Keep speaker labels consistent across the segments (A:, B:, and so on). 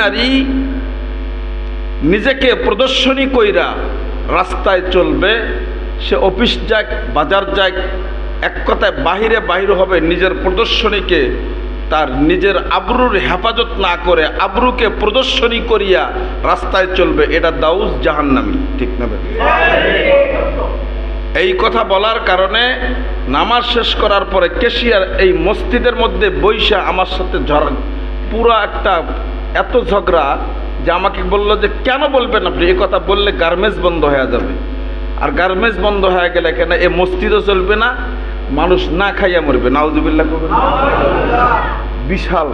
A: নারী নিজেকে প্রদর্শনী কইরা রাস্তায় চলবে, সে অফিস যাক, বাজার যাক, এক কথায় বাহিরে বাহির হবে, নিজের প্রদর্শনীকে তার নিজের আবরুর হেফাজত না করে আবরুকে প্রদর্শনী করিয়া রাস্তায় চলবে, এটা দাউস জাহান্নামি, ঠিক না এই কথা বলার কারণে নামাজ শেষ করার পরে কেশিয়ার এই মসজিদের মধ্যে বৈশা আমার সাথে ঝড়, পুরো একটা এত ঝগড়া যে আমাকে বলল যে কেন বলবেন আপনি? এই কথা বললে গার্মেন্টস বন্ধ হয়ে যাবে। আর গার্মেন্টস বন্ধ হয়ে গেলে কেন? এ মসজিদও চলবে না, মানুষ না খাইয়া মরবে। নাউজুবিল্লাহ করবেন বিশাল।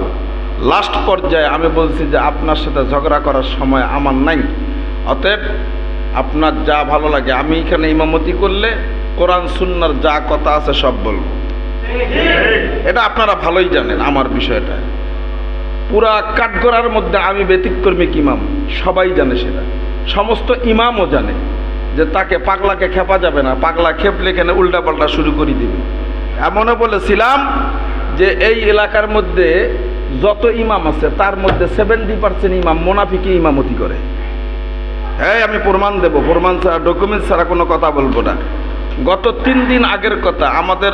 A: লাস্ট পর্যায়ে আমি বলছি যে আপনার সাথে ঝগড়া করার সময় আমার নাই। অতএব আপনার যা ভালো লাগে, আমি এখানে ইমামতি করলে কোরআন, সুন্নার যা কথা আছে সব বলব। এটা আপনারা ভালোই জানেন আমার বিষয়টা। পুরা কাঠগড়ার মধ্যে আমি ব্যতিক্রমী ইমাম। সবাই জানে সেটা। সমস্ত ইমামও জানে যে তাকে পাগলাকে খেপা যাবে না, পাগলা খেপলে এখানে উল্টাপাল্টা শুরু করে দিবে? এমনও বলেছিলাম যে এই এলাকার মধ্যে যত ইমাম আছে, তার মধ্যে সেভেন্টি পার্সেন্ট ইমাম মোনাফিকে ইমামতি করে। হ্যাঁ আমি প্রমাণ দেব, প্রমাণ ছাড়া ডকুমেন্ট ছাড়া কোনো কথা বলব না। গত তিন দিন আগের কথা, আমাদের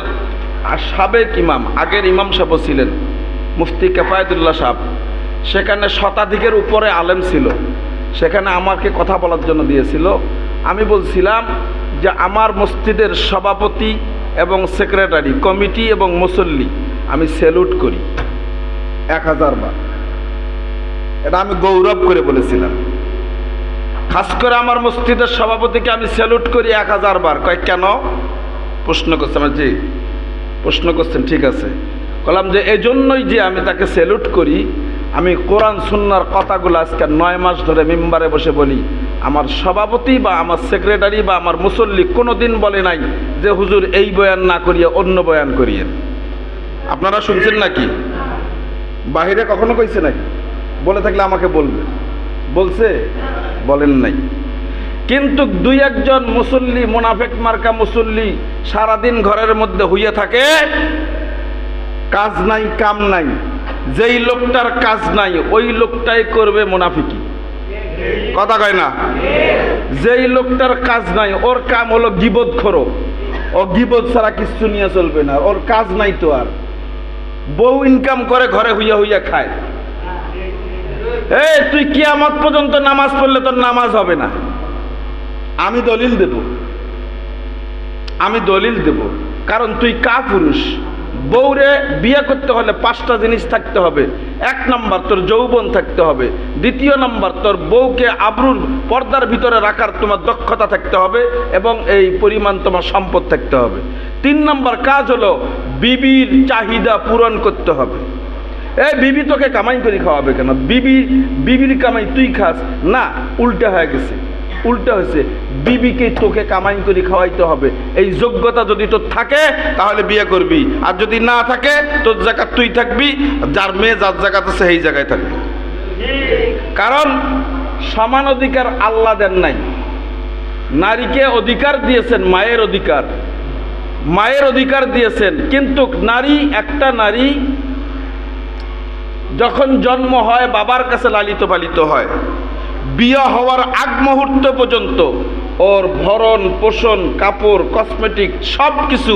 A: সাবেক ইমাম, আগের ইমাম সাহেব ছিলেন। মুফতি কেফায়তুল্লাহ সাহেব, সেখানে শতাধিকের উপরে আলেম ছিল। সেখানে আমাকে কথা বলার জন্য দিয়েছিল। আমি বলছিলাম যে আমার মসজিদের সভাপতি এবং সেক্রেটারি, কমিটি এবং মুসল্লি, আমি স্যালুট করি। এক হাজার বার। এটা আমি গৌরব করে বলেছিলাম। খাস করে আমার মসজিদের সভাপতিকে আমি স্যালুট করি এক হাজার বার। কয়, কেন? প্রশ্ন করছে আমার, জি। প্রশ্ন করছেন, ঠিক আছে। বললাম যে এই জন্যই যে আমি তাকে স্যালুট করি, আমি কোরআন, সুন্নার কথাগুলো আজকে নয় মাস ধরে মেম্বারে বসে বলি। আমার সভাপতি বা আমার সেক্রেটারি বা আমার মুসল্লি কোনো দিন বলে নাই যে, হুজুর, এই বয়ান না করিয়ে অন্য বয়ান করিয়েন আপনারা শুনছেন নাকি? বাহিরে কখনো কইছে নাকি বলে থাকলে আমাকে বলবে। বলছে, বলেন নাই। কিন্তু দুই একজন মুসল্লি, মোনাফেক মার্কা মুসল্লি সারাদিন ঘরের মধ্যে হইয়া থাকে কাজ নাই, কাম নাই। যেই লোকটার কাজ নাই, ওই লোকটাই করবে মুনাফিকি। কথা কয় না? যেই লোকটার কাজ নাই, ওর কাম হলো গিবদ খরো। ও গিবদ ছাড়া কিচ্ছু নিয়ে চলবে না, ওর কাজ নাই তো আর। বউ ইনকাম করে, ঘরে হইয়া হইয়া খায়। এই, তুই কিয়ামত পর্যন্ত নামাজ পড়লে তোর নামাজ হবে না। আমি দলিল দেব। আমি দলিল দেব। কারণ তুই কা পুরুষ বউরে বিয়ে করতে হলে পাঁচটা জিনিস থাকতে হবে। এক নম্বর তোর যৌবন থাকতে হবে। দ্বিতীয় নম্বর তোর বউকে আবরুর পর্দার ভিতরে রাখার তোমার দক্ষতা থাকতে হবে এবং এই পরিমাণ তোমার সম্পদ থাকতে হবে। তিন নম্বর কাজ হলো বিবির চাহিদা পূরণ করতে হবে। এই বিবি তোকে কামাই করে খাওয়াবে কেন? বিবি, বিবির কামাই তুই খাস। না, উল্টা হয়ে গেছে। উল্টা হয়েছে, বিবিকে তোকে কামাই করে খাওয়াইতে হবে। এই যোগ্যতা যদি তোর থাকে, তাহলে বিয়ে করবি। আর যদি না থাকে, তোর জায়গা তুই থাকবি, যার মেয়ে যার জায়গাতে আছে সেই জায়গায় থাকবি। কারণ সমান অধিকার আল্লাহ দেন নাই। নারীকে অধিকার দিয়েছেন, মায়ের অধিকার। মায়ের অধিকার দিয়েছেন, কিন্তু নারী, একটা নারী যখন জন্ম হয়, বাবার কাছে লালিত পালিত হয়। বিয়ে হওয়ার আগ মুহূর্ত পর্যন্ত ওর ভরণ পোষণ, কাপড় কসমেটিক সব কিছু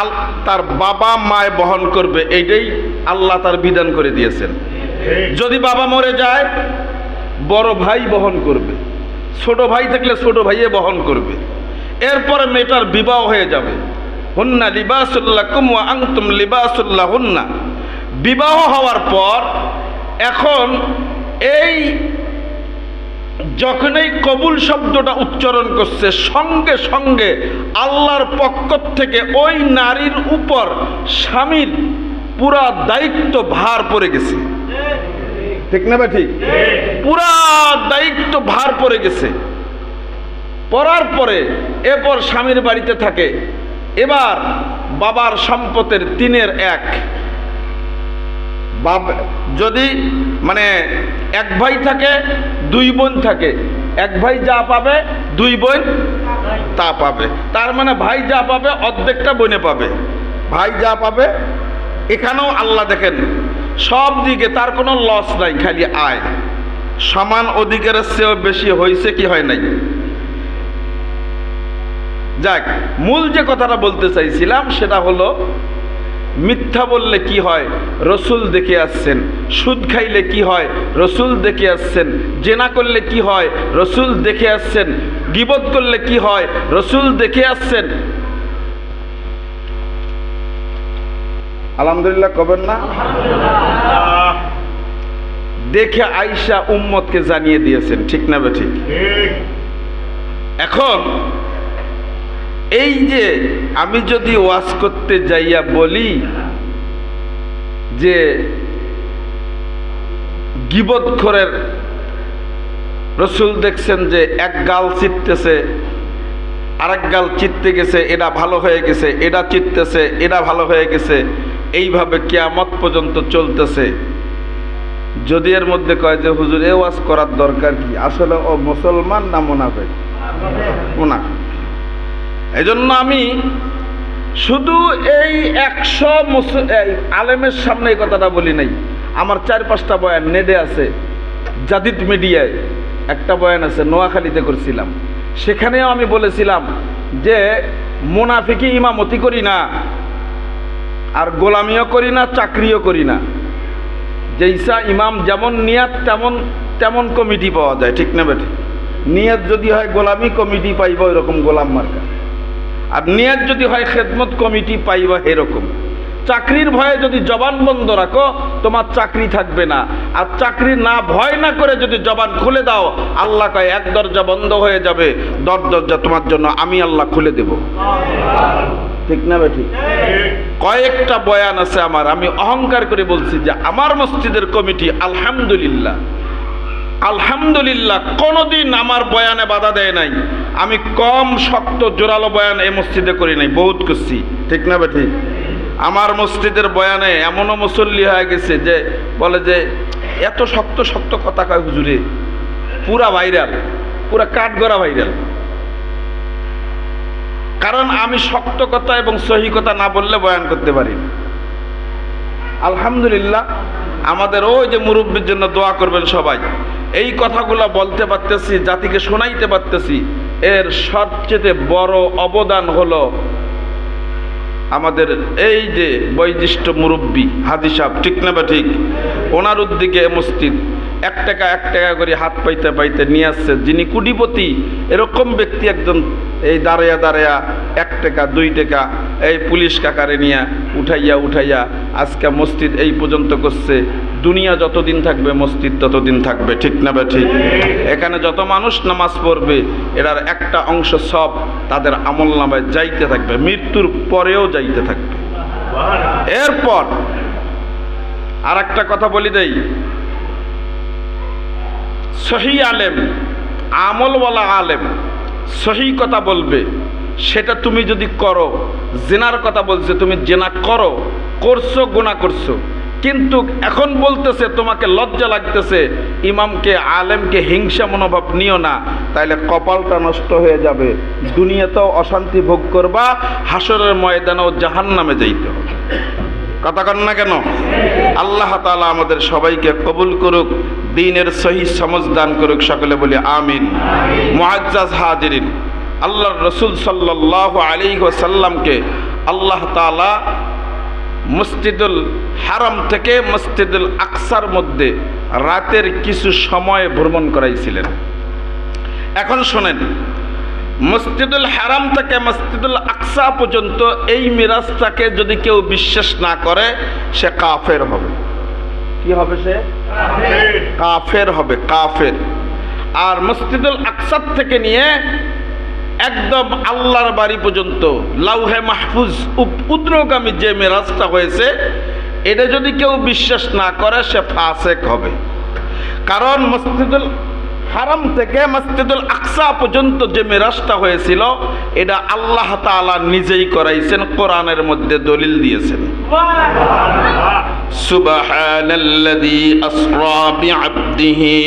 A: আল, তার বাবা মায় বহন করবে, এইটাই আল্লাহ তার বিধান করে দিয়েছেন। যদি বাবা মরে যায়, বড় ভাই বহন করবে। ছোট ভাই থাকলে ছোট ভাইয়ে বহন করবে। এরপরে মেয়েটার বিবাহ হয়ে যাবে। হুন্না লিবাসুল্লাহ কুমুয়া আংতুম লিবাসুল্লাহ হুন্না বিবাহ হওয়ার পর এখন এই যখনই কবুল শব্দটা উচ্চারণ করছে, সঙ্গে সঙ্গে আল্লাহর পক্ষ থেকে ওই নারীর উপর স্বামীর পুরা দায়িত্ব ভার পড়ে গেছে। ঠিক না ঠিক পুরা দায়িত্ব ভার পড়ে গেছে। পড়ার পরে এরপর স্বামীর বাড়িতে থাকে। এবার বাবার সম্পদের তিনের এক। বাব যদি মানে এক ভাই থাকে, দুই বোন থাকে, এক ভাই যা পাবে, দুই বোন তা পাবে। তার মানে ভাই যা পাবে, অর্ধেকটা বোনে পাবে। ভাই যা পাবে, এখানেও আল্লাহ দেখেন, সব দিকে তার কোনো লস নাই, খালি আয়। সমান অধিকারের চেয়েও বেশি হয়েছে কি হয় নাই? যাক, মূল যে কথাটা বলতে চাইছিলাম, সেটা হলো মিথ্যা বললে কি হয়? রসুল দেখে আসছেন। সুদ খাইলে কি হয়? রসুল দেখে আসছেন। জেনা করলে কি হয়? রসুল দেখে আসছেন। গিবত করলে কি হয়? রসুল দেখে আসছেন। আলহামদুলিল্লাহ কবেন না? দেখে আইসা উম্মতকে জানিয়ে দিয়েছেন। ঠিক না বে ঠিক। এখন এই যে আমি যদি ওয়াজ করতে যাইয়া বলি যে গিবত খোরের রসুল দেখছেন যে এক গাল চিত্তেছে, আরেক গাল চিত্তে গেছে, এটা ভালো হয়ে গেছে, এটা চিত্তেছে, এটা ভালো হয়ে গেছে, এইভাবে কেয়ামত পর্যন্ত চলতেছে। যদি এর মধ্যে কয় যে, হুজুর, এ ওয়াজ করার দরকার কি? আসলে ও মুসলমান না মোনাফেক? মোনাফেক। এই জন্য আমি শুধু এই একশো আলেমের সামনে এই কথাটা বলি নাই। আমার চার পাঁচটা বয়ান নেডে আছে, জাদিদ মিডিয়ায় একটা বয়ান আছে, নোয়াখালীতে করছিলাম। সেখানেও আমি বলেছিলাম যে মুনাফিকি ইমামতি করি না, আর গোলামিও করি না, চাকরিও করি না। যেইসা ইমাম যেমন নিয়াত, তেমন তেমন কমিটি পাওয়া যায়, ঠিক না বেঠে? নিয়াত যদি হয় গোলামি কমিটি পাইব, এরকম গোলাম মার্কা। আর নিয়াত যদি হয় খেদমত কমিটি পাইবা এরকম। চাকরির ভয়ে যদি জবান বন্ধ রাখো, তোমার চাকরি থাকবে না। আর চাকরি না ভয় না করে যদি জবান খুলে দাও, আল্লাহ কয়, এক দরজা বন্ধ হয়ে যাবে। দর দরজা তোমার জন্য আমি আল্লাহ খুলে দেব। ঠিক না বেঠি? কয়েকটা বয়ান আছে আমার। আমি অহংকার করে বলছি যে, আমার মসজিদের কমিটি আলহামদুলিল্লাহ। আলহামদুলিল্লাহ, কোনোদিন আমার বয়ানে বাধা দেয় নাই। আমি কম শক্ত, জোরালো বয়ান এই মসজিদে করি নাই, বহুত করছি। ঠিক না বেঠি? আমার মসজিদের বয়ানে এমনও মুসল্লি হয়ে গেছে যে বলে যে, এত শক্ত শক্ত কথা কয় হুজুরে, পুরা ভাইরাল, পুরা কাঠগড়া ভাইরাল। কারণ আমি শক্ত কথা এবং সহি কথা না বললে বয়ান করতে পারি আলহামদুলিল্লাহ, আমাদের ওই যে মুরব্বীর জন্য দোয়া করবেন সবাই। এই কথাগুলো বলতে পারতেছি, জাতিকে শোনাইতে পারতেছি। এর সবচেয়ে বড় অবদান হলো আমাদের এই যে বৈশিষ্ট্য মুরব্বী হাজি সাহেব, ঠিক না বা ঠিক? ওনার উদ্দিকে মসজিদ। এক টাকা এক টাকা করে হাত পাইতে পাইতে নিয়ে আসছে। যিনি কুটিপতি, এরকম ব্যক্তি একজন, এই দাঁড়াইয়া দাঁড়াইয়া এক টাকা, দুই টাকা, এই পুলিশ কাকারে নিয়ে উঠাইয়া উঠাইয়া আজকে মসজিদ এই পর্যন্ত করছে। দুনিয়া যতদিন থাকবে, মসজিদ ততদিন থাকবে। ঠিক না বা ঠিক? এখানে যত মানুষ নামাজ পড়বে এটার একটা অংশ সব তাদের আমল নামায় যাইতে থাকবে। মৃত্যুর পরেও যাইতে থাকবে। এরপর আর একটা কথা বলি দেই। সহি আলেম, আমলওয়ালা আলেম, সহি কথা বলবে, সেটা তুমি যদি করো, জেনার কথা বলছে, তুমি জেনা করো, করছ গোনা করছ। কিন্তু এখন বলতেছে, তোমাকে লজ্জা লাগতেছে, ইমামকে, আলেমকে হিংসা মনোভাব নিও না, তাইলে কপালটা নষ্ট হয়ে যাবে। দুনিয়াতেও অশান্তি ভোগ করবা হাসরের ময়দানেও জাহান নামে যাইতে হবে। কথা কন না কেন? আল্লাহ তালা আমাদের সবাইকে কবুল করুক, দিনের সহি সমজ দান করুক, সকলে বলি আমিন। মুআজ্জাজ হাজিরিন। আল্লাহ রসুল সাল্লাহ আলী সাল্লামকে আল্লাহ তালা মসজিদুল হারাম থেকে মসজিদুল আকসার মধ্যে রাতের কিছু সময় ভ্রমণ করাইছিলেন। এখন শোনেন মসজিদুল হারাম থেকে মসজিদুল আকসা পর্যন্ত এই মিরাজটাকে যদি কেউ বিশ্বাস না করে, সে কাফের হবে। কি হবে সে? কাফের হবে, কাফের। আর মসজিদুল আকসার থেকে নিয়ে একদম আল্লাহর বাড়ি পর্যন্ত, লাউহে মাহফুজ উদ্রগামী যে মেরাজটা হয়েছে, এটা যদি কেউ বিশ্বাস না করে, সে ফাসেক হবে। কারণ মসজিদুল হারাম থেকে মসজিদুল আকসা পর্যন্ত যে মেরাজটা হয়েছিল এটা আল্লাহ তাআলা নিজেই করাইছেন কোরআনের মধ্যে দলিল দিয়েছেন সুবহানাল্লাযী আসরা বিআবদিহি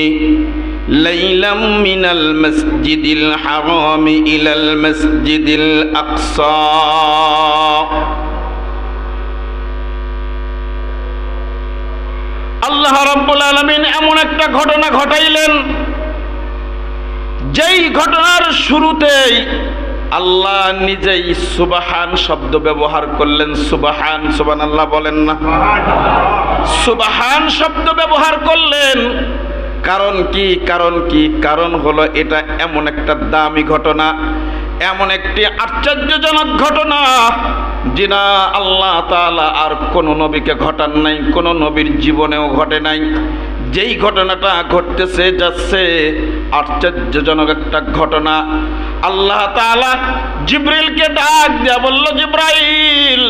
A: ليلا من المسجد الحرام إلى المسجد الأقصى আল্লাহ রাব্বুল আলামিন এমন একটা ঘটনা ঘটাইলেন যেই ঘটনার শুরুতেই আল্লাহ নিজেই সুবাহান শব্দ ব্যবহার করলেন, সুবাহান সুবান আল্লাহ বলেন না। সুবাহান শব্দ ব্যবহার করলেন, কারণ কি কারণ কি, কারণ হলো এটা এমন একটা দামি ঘটনা, এমন একটি আশ্চর্যজনক ঘটনা, যিনা আল্লাহ তাআলা আর কোন নবীকে ঘটান নাই, কোন নবীর জীবনেও ঘটে নাই। যেই ঘটনাটা ঘটতেছে, যাচ্ছে, আশ্চর্যজনক একটা ঘটনা। আল্লাহ তাআলা জিব্রাইলকে ডাক দেয়া বলল, জিব্রাইল,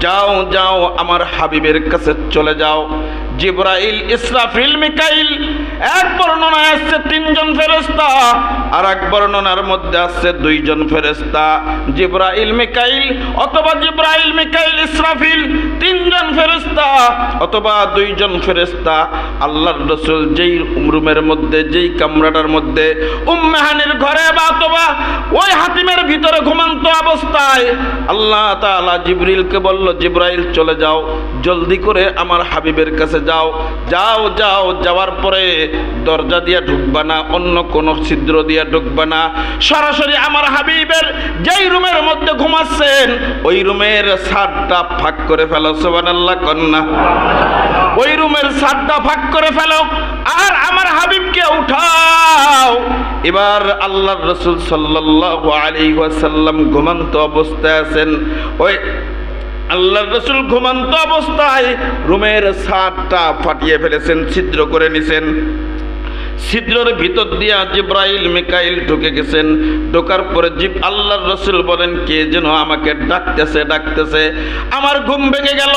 A: যাও যাও, আমার হাবিবের কাছে চলে যাও। জিব্রাইল, ইসরাফিল, মিকাইল। এক বর্ণনায় আসছে তিনজন ফেরেস্তা আর এক বর্ণনার মধ্যে আসছে দুইজন ফেরেস্তা জিব্রাইল, মিকাইল। অথবা জিব্রাইল, মিকাইল, ইসরাফিল, তিনজন ফেরেস্তা অথবা দুইজন ফেরেস্তা আল্লাহর রসুল যেই রুমের মধ্যে, যেই কামরাটার মধ্যে উম্মেহানির ঘরে বা অথবা ওই হাতিমের ভিতরে ঘুমান্ত অবস্থায় আল্লাহ তাআলা জিব্রিলকে বলল, জিব্রাইল, চলে যাও। জলদি করে আমার হাবিবের কাছে যাও যাও যাও, যাওয়ার পরে দরজা দিয়া ঢুকবা না, অন্য কোন ছিদ্র দিয়া ঢুকবা না। সরাসরি আমার হাবিবের যেই রুমের মধ্যে ঘুমাচ্ছেন, ওই রুমের ছাদটা ফাঁক করে ফেলো, সুবহানাল্লাহ, কন্যা। ওই রুমের ছাদটা ফাঁক করে ফেলো, আর আমার হাবিবকে উঠাও। এবার আল্লাহ রসুল সাল্লাল্লাহু আলাইহি ওয়াসাল্লাম ঘুমন্ত অবস্থায় আছেন। ওই আল্লাহর রসুল ঘুমন্ত অবস্থায় রুমের ছাদটা ফাটিয়ে ফেলেছেন, ছিদ্র করে নিছেন। ছিদ্রের ভিতর দিয়া জিব্রাইল, মিকাইল ঢুকে গেছেন। ঢোকার পরে জিব আল্লাহর রসুল বলেন, কে যেন আমাকে ডাকতেছে ডাকতেছে। আমার ঘুম ভেঙে গেল,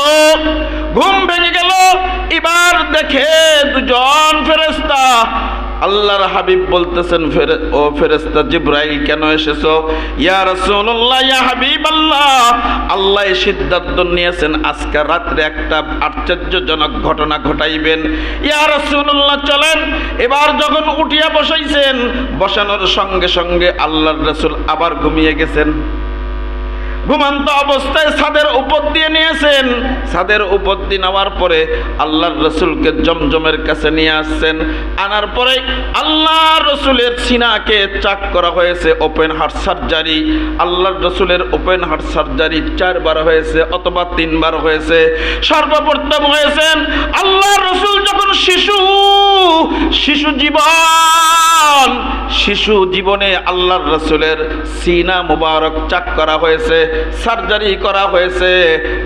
A: ঘুম ভেঙে গেল। এবার দেখে দুজন ফেরেস্তা আল্লাহর হাবিব বলতেছেন ও ফেরেস্তা জিব্রাইল, কেন এসেছ? ইয়া রাসূলুল্লাহ, ইয়া হাবিবাল্লাহ। আল্লাহ এই সিদ্ধান্ত নিয়েছেন, আজকে রাত্রে একটা আশ্চর্যজনক ঘটনা ঘটাইবেন। ইয়া রাসূলুল্লাহ, চলেন। এবার যখন উঠিয়া বসাইছেন, বসানোর সঙ্গে সঙ্গে আল্লাহর রাসূল আবার ঘুমিয়ে গেছেন। ঘুমান্ত অবস্থায় ছাদের উপর দিয়ে নিয়েছেন। ছাদের উপর দিয়ে নেওয়ার পরে আল্লাহর রসুলকে জমজমের কাছে নিয়ে আসছেন। আনার পরে আল্লাহ রসুলের সিনাকে চাক করা হয়েছে ওপেন হার্ট সার্জারি আল্লাহর রসুলের ওপেন হার্ট সার্জারি চারবার হয়েছে অথবা তিনবার হয়েছে। সর্বপ্রথম হয়েছেন আল্লাহর রসুল যখন শিশু শিশু জীবন, শিশু জীবনে আল্লাহর রসুলের সিনা মুবারক চাক করা হয়েছে। সার্জারি করা হয়েছে।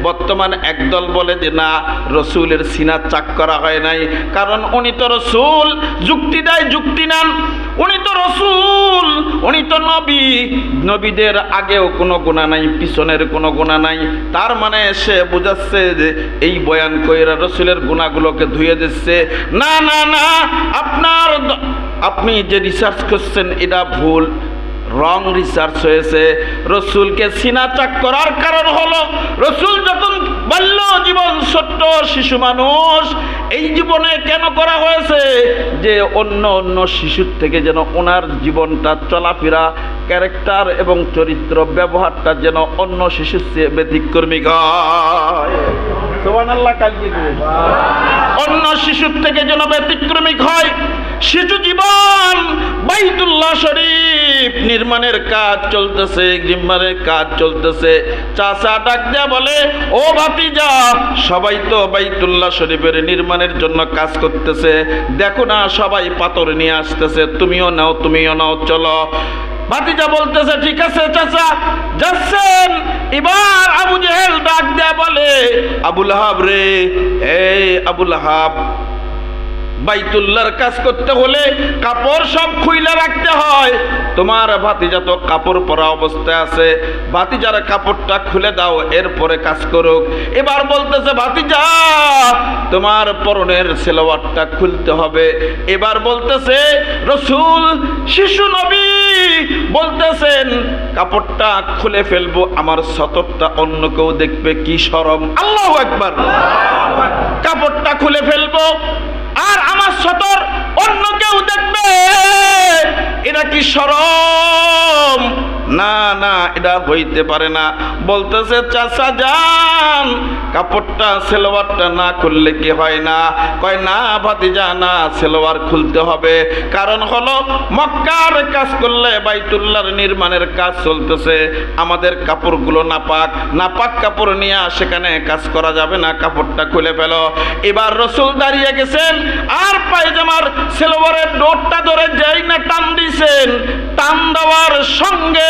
A: বর্তমান একদল বলে যে, না, রসুলের সিনা চাক করা হয় নাই। কারণ উনি তো রসুল, যুক্তি দেয়, যুক্তি নেন। উনি তো রসুল, উনি তো নবী। নবীদের আগেও কোনো গুণা নাই, পিছনের কোনো গুণা নাই। তার মানে সে বুঝাচ্ছে যে, এই বয়ান কইরা রসুলের গুণাগুলোকে ধুয়ে দিচ্ছে। না না না, আপনার আপনি যে রিসার্চ করছেন, এটা ভুল। রং রিসার্চ হয়েছে। রসুলকে সিনা চাক করার কারণ হলো, রসুল যখন বাল্য জীবন ছোট্ট শিশু মানুষ এই জীবনে কেন করা হয়েছে? যে অন্য অন্য শিশুর থেকে যেন ওনার জীবনটা চলাফেরা, ক্যারেক্টার এবং চরিত্র ব্যবহারটা যেন অন্য শিশুর চেয়ে ব্যতিক্রমিক হয়। অন্য শিশুর থেকে যেন ব্যতিক্রমিক হয়। শিশু জীবন শরীফ নির্মাণের কাজ চলতেছে নির্মাণের কাজ চলতেছে। চাচা ডাক দেয়া বলে, ও ভাতিজা, সবাই তো বাইতুল্লাহ শরীফের নির্মাণের জন্য কাজ করতেছে। দেখো না, সবাই পাথর নিয়ে আসতেছে। তুমিও নাও তুমিও নাও, চলো। ভাতিজা বলতেছে, ঠিক আছে চাচা, যাচ্ছেন। এবার আবু জেহেল ডাক দেয়া বলে, আবুল হাব রে, এই আবুল হাব বাইতুল্লাহর কাজ করতে হলে কাপড় সব খুইলা রাখতে হয়। তোমার ভাতিজা তো কাপড় পরা অবস্থায় আছে। ভাতিজার কাপড়টা খুলে দাও, এরপরে কাজ করুক। এবার বলতেছে, ভাতিজা, তোমার পরনের সেলোয়ারটা খুলতে হবে। এবার বলতেছে, রসুল, শিশু নবী বলতেছেন, কাপড়টা খুলে ফেলব, আমার সতরটা অন্য কেউ দেখবে, কি সরম। আল্লাহ একবার কাপড়টা খুলে ফেলব আর আমার সতর অন্য কেউ না না, এটা হইতে পারে না। বলতেছে, চাচা যান, কাপড়টা, সেলোয়ারটা না খুললে কি হয় না? কয়, না ভাতিজা, না, সেলোয়ার খুলতে হবে। কারণ হলো, মক্কার কাজ করলে বাইতুল্লাহর নির্মাণের কাজ চলতেছে। আমাদের কাপড়গুলো নাপাক নাপাক কাপড় নিয়ে সেখানে কাজ করা যাবে না, কাপড়টা খুলে ফেলো। এবার রসুল দাঁড়িয়ে গেছেন, আর পায়জামার সেলোয়ারের ডোরটা ধরে যেই না টান দিছেন, টান দেওয়ার সঙ্গে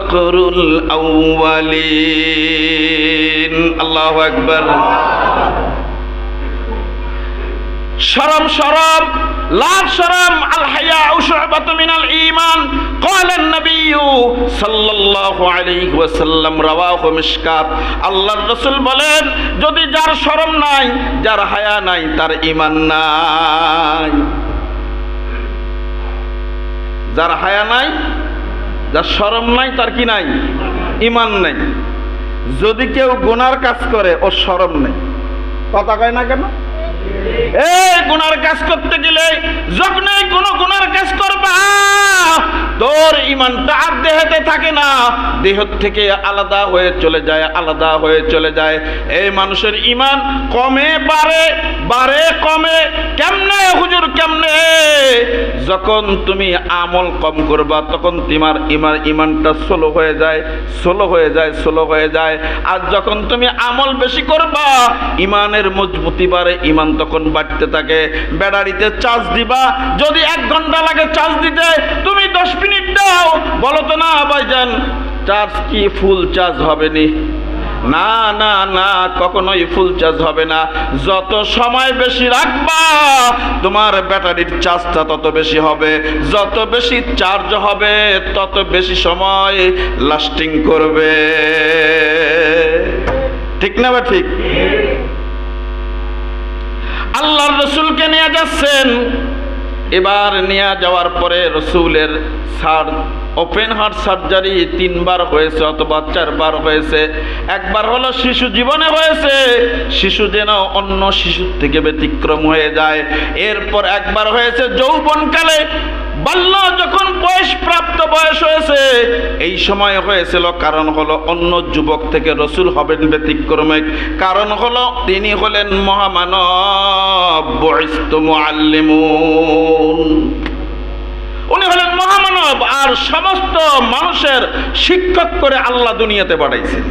A: ফকরুল আউয়ালিন আল্লাহু আকবার শরম শরম লাভ শরম আল হায়া উশুবাত মিনাল ঈমান قال النبي সাল্লাল্লাহু আলাইহি ওয়াসাল্লাম রাওয়াহু মিশকাত আল্লাহর রাসূল বলেন যদি যার শরম নাই যার হায়া নাই তার ঈমান নাই যার হায়া নাই যার শরম নাই, তার কি নাই? ইমান নেই। যদি কেউ গোনার কাজ করে ও শরম নেই। কথা কয় না কেন? এই গুনার কাজ করতে গেলে যখনই কোন গুনার কাজ করবা, তোর ইমানটা আর দেহেতে থাকে না। দেহ থেকে আলাদা হয়ে চলে যায়, আলাদা হয়ে চলে যায়। এই মানুষের ইমান কমে বাড়ে বাড়ে কমে। কেমনে, হুজুর, কেমনে? যখন তুমি আমল কম করবা, তখন তোমার ইমান, ইমানটা স্লো হয়ে যায়, স্লো হয়ে যায়, স্লো হয়ে যায়। আর যখন তুমি আমল বেশি করবা, ইমানের মজবুতি বাড়ে, ইমান তখন বাড়তে থাকে, ব্যাটারিতে চার্জ দিবা। যদি এক ঘণ্টা লাগে চার্জ দিতে, তুমি দশ মিনিট দাও। বলো তো না, ভাইজান চার্জ কি ফুল চার্জ হবে নি? না না না, কখনোই ফুল চার্জ হবে না। যত সময় বেশি রাখবা, তোমার ব্যাটারির চার্জটা তত বেশি হবে। যত বেশি চার্জ হবে, তত বেশি সময় লাস্টিং করবে। ঠিক না বা ঠিক? আল্লাহর রসুলকে নিয়ে যাচ্ছেন। এবার নিয়ে যাওয়ার পরে রসুলের সার ওপেন হার্ট সার্জারি তিনবার হয়েছে অথবা চারবার হয়েছে। একবার হলো শিশু জীবনে হয়েছে, শিশু যেন অন্য শিশুর থেকে ব্যতিক্রম হয়ে যায়। এরপর একবার হয়েছে যৌবনকালে বাল্য যখন বয়স প্রাপ্ত বয়স হয়েছে, এই সময় হয়েছিল কারণ হলো অন্য যুবক থেকে রসুল হবেন ব্যতিক্রমে। কারণ হলো তিনি হলেন মহামানব বয়স্ত মুআল্লিমুন। উনি হলেন মহামানব আর সমস্ত মানুষের শিক্ষক করে আল্লাহ দুনিয়াতে পাঠাইছেন।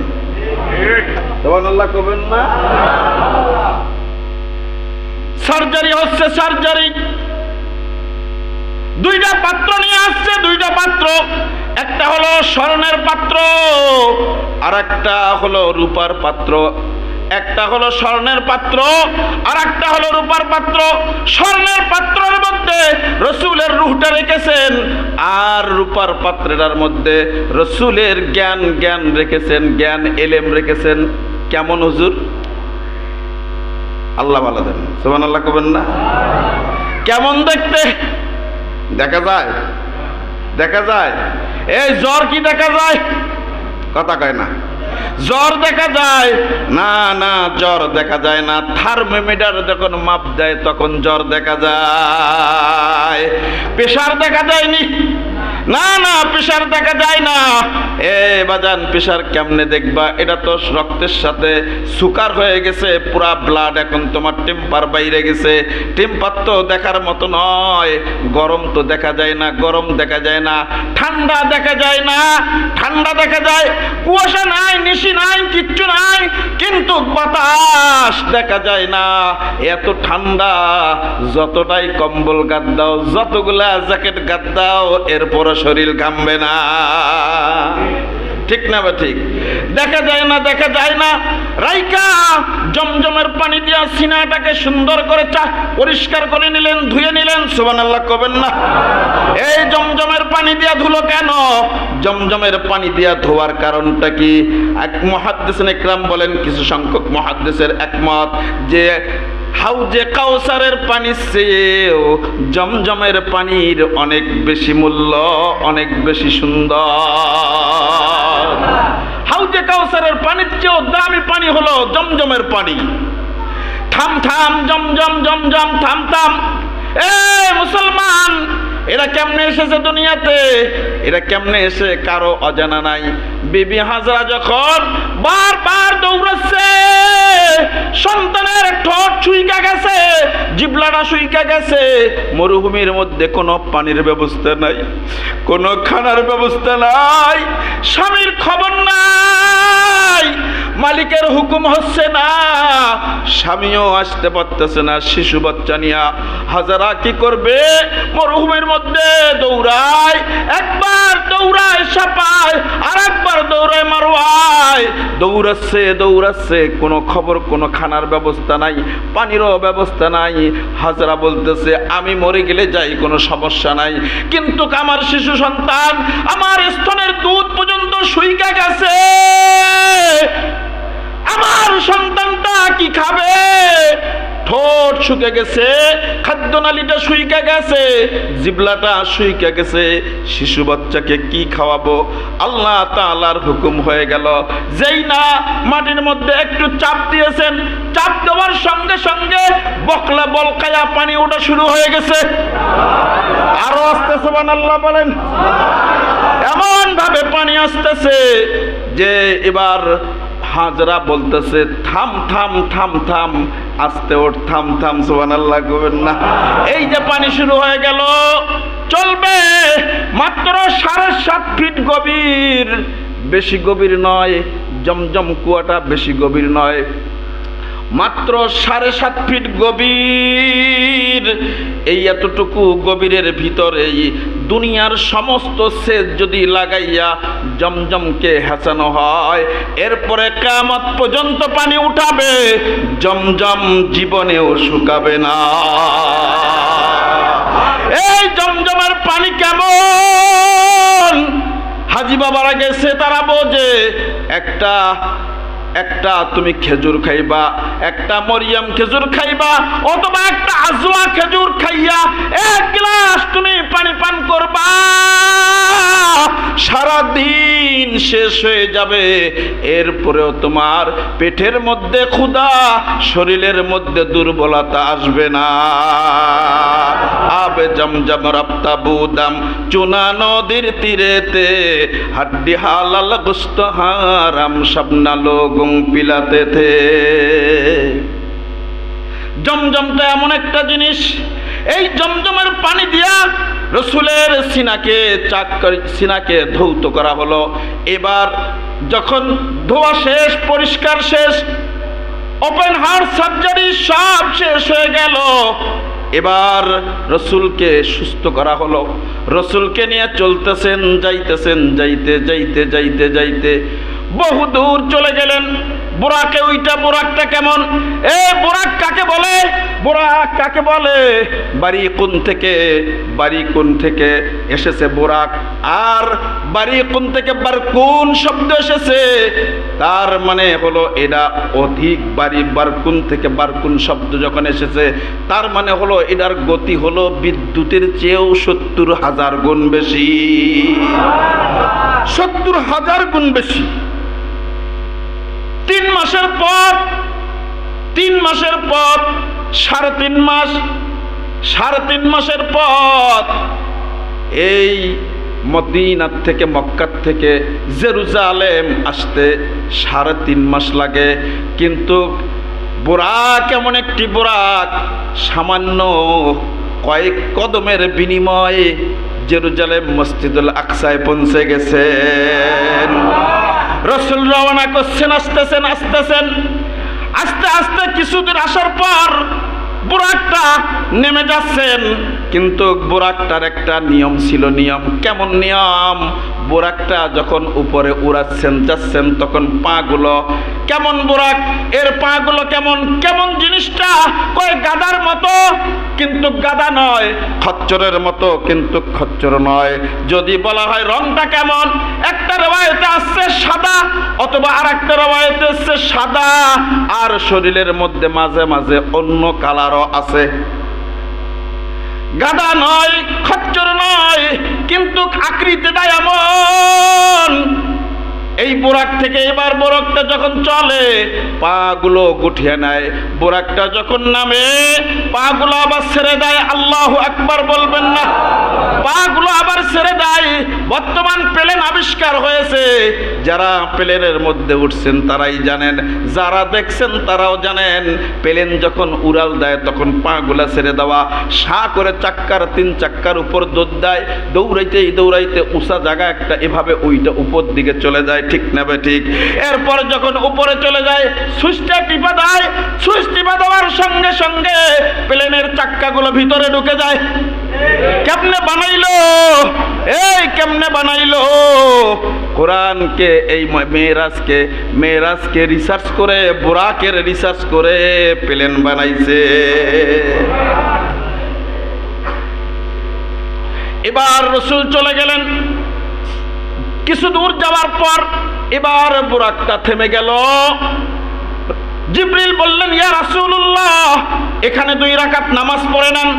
A: সার্জারি হচ্ছে সার্জারি। দুইটা পাত্র নিয়ে আসছে, দুইটা পাত্র। একটা হলো স্বর্ণের পাত্র আর একটা হলো রূপার পাত্র। একটা হলো স্বর্ণের পাত্র আর একটা হলো রূপার পাত্র। স্বর্ণের পাত্রের মধ্যে রসুলের রুহটা রেখেছেন, আর রূপার পাত্রের মধ্যে রসুলের জ্ঞান জ্ঞান রেখেছেন, জ্ঞান এলেম রেখেছেন। কেমন হুজুর? আল্লাহ ভালো দেন আল্লাহ কবেন না? কেমন দেখতে? দেখা যায়? দেখা যায়? এই জ্বর কি দেখা যায়? কথা কয় না। জ্বর দেখা যায়? না না, জ্বর দেখা যায় না। থার্মোমিটার যখন মাপ দেয়, তখন জ্বর দেখা যায়। প্রেশার দেখা যায়নি। না না প্রেশার দেখা যায় না। এ, বাজান প্রেশার কেমনে দেখবা? এটা তো রক্তের সাথে সুকার হয়ে গেছে, পুরা ব্লাড এখন তোমার টেম্পার বাইরে গেছে। টেম্পার তো দেখার মতো নয়, গরম তো দেখা যায় না, গরম দেখা যায় না, ঠান্ডা দেখা যায় না, ঠান্ডা দেখা যায়। কুয়াশা নাই, নিশি নাই, কিচ্ছু নাই, কিন্তু বাতাস দেখা যায় না। এত ঠান্ডা, যতটাই কম্বল গাদ দাও, যতগুলা জ্যাকেট গাদ দাও এরপরও শরীর ঘামবে না। ঠিক না বা ঠিক? দেখা যায় না, দেখা যায় না। রাইকা জমজমের পানি দিয়া সিনাটাকে সুন্দর করে চা, পরিষ্কার করে নিলেন, ধুয়ে নিলেন, সুবহানাল্লাহ কবেন না। এই জমজমের পানি দিয়া ধুলো কেন? জমজমের পানি দিয়া ধোয়ার কারণটা কি? এক মহাদ্দেশন একরাম বলেন, কিছু সংখ্যক মহাদ্দেশের একমত যে হাউজে কাউসারের পানি চেয়েও জমজমের পানির অনেক বেশি মূল্য, অনেক বেশি সুন্দর। হাউজে কাউসারের পানির চেয়েও দামি পানি হলো জমজমের পানি। থাম থাম জমজম জমজম থাম থাম। এ মুসলমান এরা কেমনে এসেছে দুনিয়াতে? এরা কেমনে এসে কারও অজানা নাই? বিবি হাজরা যখন বারবার দৌড়াচ্ছে, সন্তানের ঠোঁট ছুইকা গেছে, জিবলাটা সুইকা গেছে, মরুভূমির মধ্যে কোনো পানির ব্যবস্থা নাই, কোনো খানার ব্যবস্থা নাই, স্বামীর খবর নাই। মালিকের হুকুম হচ্ছে না। স্বামীও আসতে পারতেছে না, শিশু বাচ্চা নিয়া। হাজারা কি করবে? মরুভূমির মধ্যে দৌড়ায়, একবার দৌড়ায় সাপায় আর একবার দৌড়ায় মারোয়ায়। দৌড়াচ্ছে দৌড়াচ্ছে, কোনো খবর, কোনো খানার ব্যবস্থা নাই, পানিরও ব্যবস্থা নাই। হাজারা বলতেছে, আমি মরে গেলে যাই, কোনো সমস্যা নাই। কিন্তু আমার শিশু সন্তান, আমার স্তনের দুধ পর্যন্ত সুইকা গেছে। আমার সন্তানটা কি খাবে? ঠোঁট শুকে গেছে, খাদ্যনালীটা শুইকে গেছে, জিবলাটা শুইকে গেছে। শিশু বাচ্চাকে কি খাওয়াবো? আল্লাহ তাআলার হুকুম হয়ে গেল। যেই না মাটির মধ্যে একটু চাপ দিয়েছেন, চাপ দেওয়ার সঙ্গে সঙ্গে বকলা বলকায়া পানি ওঠা শুরু হয়ে গেছে। আরও আসতে আল্লাহ বলেন। এমন ভাবে পানি আসতেছে যে এবার হাজরা বলতেছে, থাম থাম থাম থাম, আস্তে ওঠ, থাম থাম সোহান আল্লাহ করবেন না। এই যে পানি শুরু হয়ে গেল, চলবে, মাত্র সাড়ে সাত ফিট গভীর, বেশি গভীর নয়, জমজম কুয়াটা বেশি গভীর নয়, মাত্র সাড়ে সাত ফিট গভীর, এই এতটুকু গভীরের ভিতরেই দুনিয়ার সমস্ত সেচ যদি লাগাইয়া জমজমকে হেঁচানো হয়। এরপরে কামত পর্যন্ত পানি উঠাবে, জমজম জীবনেও শুকাবে না। এই জমজমের পানি কেমন? হাজি বাবারা গেছে তারা বোঝে একটা একটা তুমি খেজুর খাইবা, একটা মরিয়াম খেজুর খাইবা, অথবা একটা আজওয়া খেজুর খাইয়া এক গ্লাস তুমি পানি পান করবা। সারা দিন শেষ হয়ে যাবে। এরপরেও তোমার পেটের মধ্যে ক্ষুধা, শরীরের মধ্যে দুর্বলতা আসবে না। আবে জমজম রপ্তা বুদাম, চুনা নদীর তীরেতে হাড্ডি হালাল গুস্ত হারাম, সবনা লোগুং পিলাতে থে। জমজমটা এমন একটা জিনিস, এই জমজমের পানি দিয়া রসুলের সিনাকে চাক সিনাকে ধৌত করা হলো। এবার যখন ধোয়া শেষ, পরিষ্কার শেষ, ওপেন হার্ট সার্জারি সব শেষ হয়ে গেল। এবার রসুলকে সুস্থ করা হলো। রসুলকে নিয়ে চলতেছেন, যাইতেছেন, যাইতে যাইতে যাইতে যাইতে। বহু দূর চলে গেলেন। বোরাকে ওইটা, বোরাকটা কেমন? এ, বোরাক কাকে বলে? বোরাক কাকে বলে? বাড়ি কোন থেকে বাড়ি কোন থেকে এসেছে বোরাক। আর বাড়ি কোন থেকে বার কোন শব্দ এসেছে। তার মানে হলো এটা অধিক বাড়ি বারকুন থেকে বারকুন শব্দ যখন এসেছে, তার মানে হলো এটার গতি হলো বিদ্যুতের চেয়েও সত্তর হাজার গুণ বেশি। সত্তর হাজার গুণ বেশি। তিন মাসের পর, তিন মাসের পর, সাড়ে তিন মাস, সাড়ে তিন মাসের পর, এই মদিনার থেকে মক্কার থেকে জেরুজালেম আসতে সাড়ে তিন মাস লাগে। কিন্তু বোরাক এমন একটি বোরাক, সামান্য কয়েক কদমের বিনিময়ে জেরুজালেম মসজিদুল আকসায় পৌঁছে গেছেন। রসুল রওনা করছেন, আসতেছেন আসতেছেন। আস্তে আস্তে কিছুদূর আসার পর বুরাকটা নেমে যাচ্ছেন। কিন্তু বুরাকটার একটা নিয়ম ছিল নিয়ম। কেমন নিয়ম? বোরাকটা যখন উপরে উড়াচ্ছেন, যাচ্ছেন, তখন পাগুলো কেমন বোরাক? এর পাগুলো কেমন? কেমন জিনিসটা? কয় গাদার মতো, কিন্তু গাদা নয়, খচ্চরের মতো, কিন্তু খচ্চর নয়। যদি বলা হয় রংটা কেমন? আসছে সাদা, অথবা আর একটা রেওয়ায়তে আসছে সাদা, আর শরীরের মধ্যে মাঝে মাঝে অন্য কালারও আছে। গাদা নয়, খচ্চর নয়, কিন্তু আকৃতিটা এমন এই বোরাক থেকে এবার বোরকটা যখন চলে, পাগুলো গুঠিয়ে নেয়। বোরাকটা যখন নামে, পাগুলো আবার ছেড়ে দেয়, আল্লাহ আকবার বলবেন না। পাগুলো আবার ছেড়ে দেয়, বর্তমান প্লেন আবিষ্কার হয়েছে। যারা প্লেনের মধ্যে উঠছেন তারাই জানেন, যারা দেখছেন তারাও জানেন, প্লেন যখন উড়াল দেয় তখন পাগুলা ছেড়ে দেওয়া, সা করে চাক্কার, তিন চাক্কার উপর দৌড় দেয়। দৌড়াইতেই দৌড়াইতে উষা জায়গা একটা, এভাবে ওইটা উপর দিকে চলে যায়। ঠিক নেবে ঠিক? এরপর যখন উপরে চলে যায়, সুইচটা টিপা দেয়, সুইচ টিপা দেওয়ার সঙ্গে সঙ্গে প্লেনের চাক্কাগুলো ভিতরে ঢুকে যায়। কেমনে বানাইলো? এই কেমনে বানাইলো? কোরআনকে, এই মেয়েরাজকে মেয়েরাজকে রিসার্চ করে বোরাকের রিসার্চ করে প্লেন বানাইছে। এবার রসুল চলে গেলেন। কিছু দূর যাওয়ার পর এবার বুরাকটা থেমে গেল। জিব্রিল বললেন, ইয়া রাসূলুল্লাহ, এখানে দুই রাকাত নামাজ পড়ে নেন।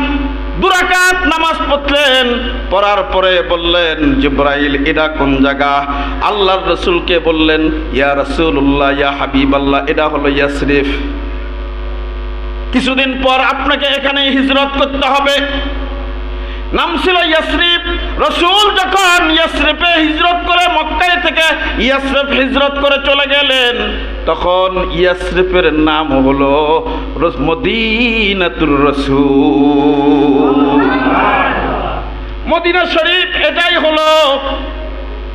A: দুরাকাত নামাজ পড়লেন, পড়ার পরে বললেন, জিব্রাইল, এটা কোন জায়গা? আল্লাহর রসুলকে বললেন, ইয়া রাসূলুল্লাহ, ইয়া হাবিবাল্লাহ, এটা হলো ইয়াসরিফ। কিছুদিন পর আপনাকে এখানে হিজরত করতে হবে। নাম ছিল ইয়াসরিফ। রসুল যখন ইয়াসরিফে হিজরত করে মক্কায় থেকে ইয়াসরিফ হিজরত করে চলে গেলেন, তখন ইয়াসরিফের নাম হলো মদিনাতুর রসুল। মদিনা শরীফ, এটাই হলো,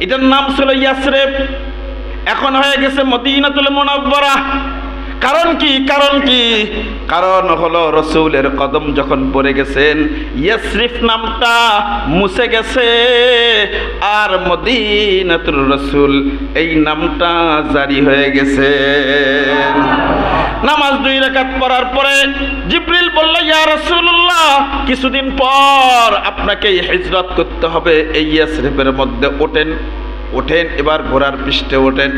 A: এটার নাম ছিল ইয়াসরিফ। এখন হয়ে গেছে মদিনাতুল মুনাব্বরা কারণ কি কারণ কি? কারণ হলো রসুলের কদম যখন পড়ে গেছেন, ইয়াসরিফ নামটা মুছে গেছে। আর মদিনাতুর রসুল এই নামটা জারি হয়ে গেছে। নামাজ দুই রেখাত পড়ার পরে জিব্রিল বলল, ইয়া রাসূলুল্লাহ, কিছুদিন পর আপনাকে হিজরত করতে হবে। এই ইয়াসরিফের মধ্যে ওঠেন। ওঠেন, এবার ঘোড়ার পৃষ্ঠে ওঠেন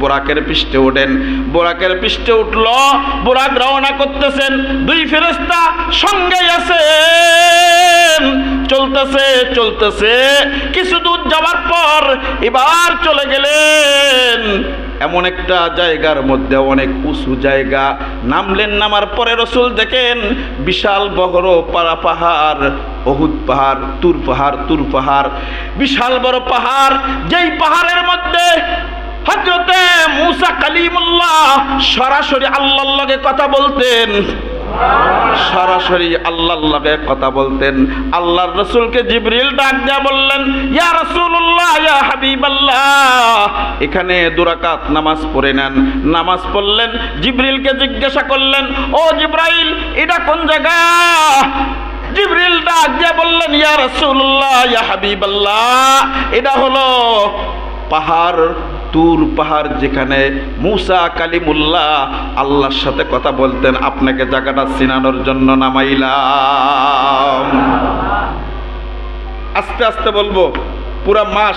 A: বোরাকের পৃষ্ঠে ওঠেন। বোরাকের পৃষ্ঠে উঠল, বোরাক রওনা করতেছেন, দুই ফেরেস্তা সঙ্গে আছে চলতেছে চলতেছে, কিছু দূর যাওয়ার পর এবার চলে গেলেন। এমন একটা জায়গার মধ্যে অনেক উঁচু জায়গা। নামলেন, নামার পরে রসুল দেখেন, বিশাল বড় পাড়া পাহাড়, অহুদ পাহাড়, তুর পাহাড় তুর পাহাড়। বিশাল বড় পাহাড়, যেই পাহাড়ের মধ্যে হজরতে মুসা কালিমুল্লাহ সরাসরি আল্লাহর লগে কথা বলতেন। সরাসরি আল্লাহর লগে কথা বলতেন। আল্লাহর রসুলকে জিবরিল ডাক দেয়া বললেন, ইয়া রাসূলুল্লাহ, ইয়া হাবিবাল্লাহ। এখানে দুরাকাত নামাজ পড়ে নেন। নামাজ পড়লেন, জিবরিলকে জিজ্ঞাসা করলেন, ও জিব্রাইল, এটা কোন জায়গা? জিবরিল ডাক দিয়ে বললেন, ইয়া রসুল্লাহ ইয়া হাবিবাল্লাহ, এটা হলো পাহাড় তুর পাহাড় যেখানে মুসা কালিমুল্লাহ আল্লাহর সাথে কথা বলতেন, আপনাকে জায়গাটা চিনানোর জন্য নামাইলাম। আস্তে আস্তে বলব, পুরা মাস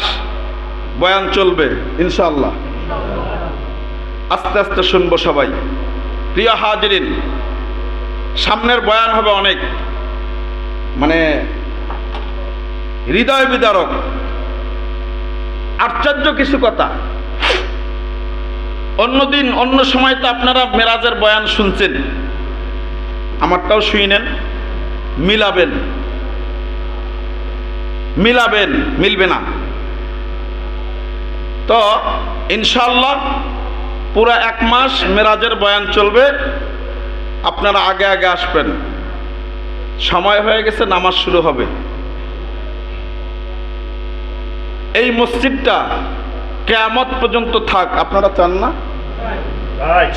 A: বয়ান চলবে ইনশাল্লাহ আস্তে আস্তে শুনব সবাই। প্রিয় হাজরিন, সামনের বয়ান হবে অনেক। মানে হৃদয় বিদারক। আশ্চর্য কিছু কথা। অন্যদিন, অন্য সময় তো আপনারা মেরাজের বয়ান শুনছেন। আমারটাও শুইনেন মিলাবেন। মিলাবেন, মিলবে না। তো ইনশাল্লাহ পুরো এক মাস মেরাজের বয়ান চলবে। আপনারা আগে আগে আসবেন। সময় হয়ে গেছে, নামাজ শুরু হবে। এই মসজিদটা কেয়ামত পর্যন্ত থাক। আপনারা চান না?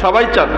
A: সবাই চান।